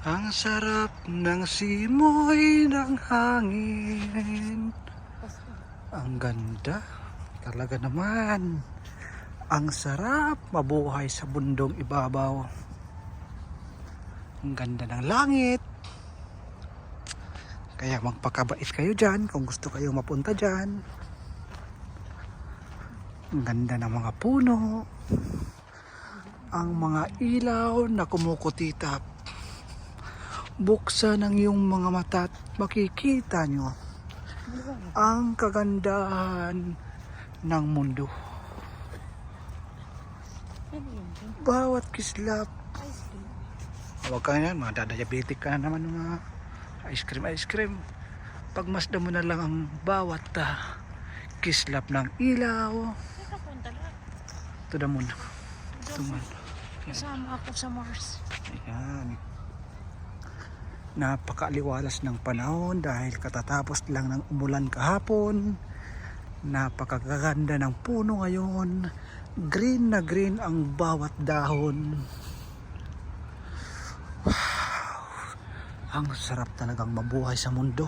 Ang sarap ng simoy ng hangin. Ang ganda. Talaga naman. Ang sarap mabuhay sa bundong ibabaw. Ang ganda ng langit. Kaya magpakabait kayo dyan kung gusto kayo mapunta dyan. Ang ganda ng mga puno. Ang mga ilaw na kumukutitap. Buksan ang iyong mga mata at makikita nyo ang kagandahan ng mundo. Bawat kislap. Huwag ka yan, mga dadiabetic ka na naman ng mga ice cream, ice cream. Pagmasdan mo na lang ang bawat ah, kislap ng ilaw. To the moon. To moon. Kasama ako sa Mars. Ayan. Napakaaliwalas ng panahon dahil katatapos lang ng umulan kahapon. Napakaganda ng puno ngayon. Green na green ang bawat dahon. Wow. Ang sarap talagang mabuhay sa mundo.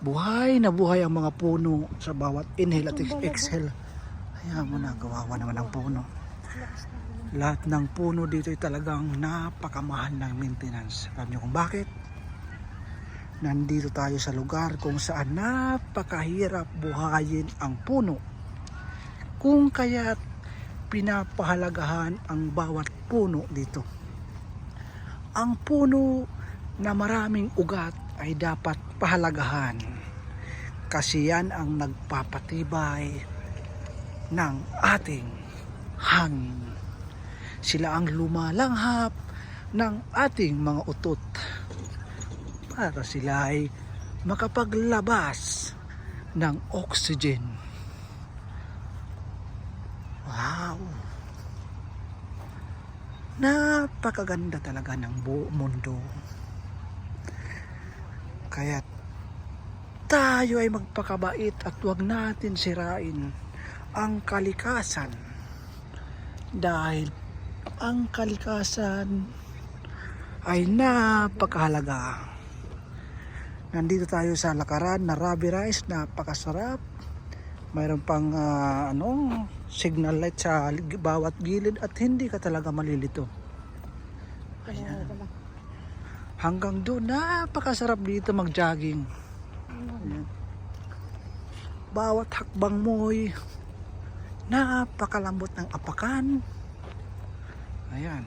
Buhay na buhay ang mga puno sa bawat inhale at ex- exhale. Kaya mo na, gawawa naman ang puno. Lahat ng puno dito ay talagang napakamahal ng maintenance. Alam niyo kung bakit? Nandito tayo sa lugar kung saan napakahirap buhayin ang puno. Kung kaya't pinapahalagahan ang bawat puno dito. Ang puno na maraming ugat ay dapat pahalagahan kasi yan ang nagpapatibay ng ating hangin. Sila ang lumalanghap ng ating mga utot para sila ay makapaglabas ng oxygen. Wow! Napakaganda talaga ng buong mundo. Kaya tayo ay magpakabait at huwag natin sirain ang kalikasan dahil ang kalikasan ay napakahalaga. Nandito tayo sa lakaran na Rabi Rice, napakasarap. Mayroon pang ah, ano, signal light sa bawat gilid at hindi ka talaga malilito. Lang. Hanggang doon, napakasarap dito mag-jogging. Ayan. Bawat hakbang mo'y napakalambot ng apakan. Ayan.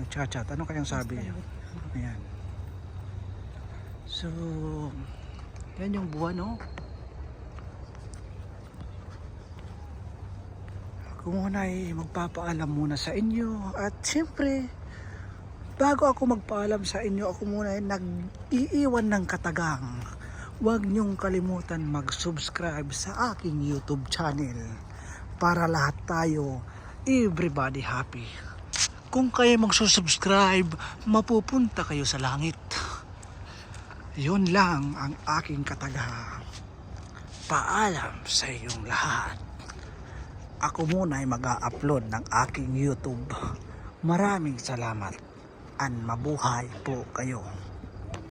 Nagchat-chat. Ano kayang sabi? Ayan. So, yan yung buwan, no? Ako muna ay magpapaalam muna sa inyo. At siyempre, bago ako magpaalam sa inyo, ako muna ay nag-iiwan ng katagang. Huwag niyong kalimutan mag-subscribe sa aking YouTube channel para lahat tayo, everybody happy. Kung kayo magsusubscribe, mapupunta kayo sa langit. Yun lang ang aking kataga. Paalam sa inyong lahat. Ako muna ay mag-upload ng aking YouTube. Maraming salamat. An mabuhay po kayo.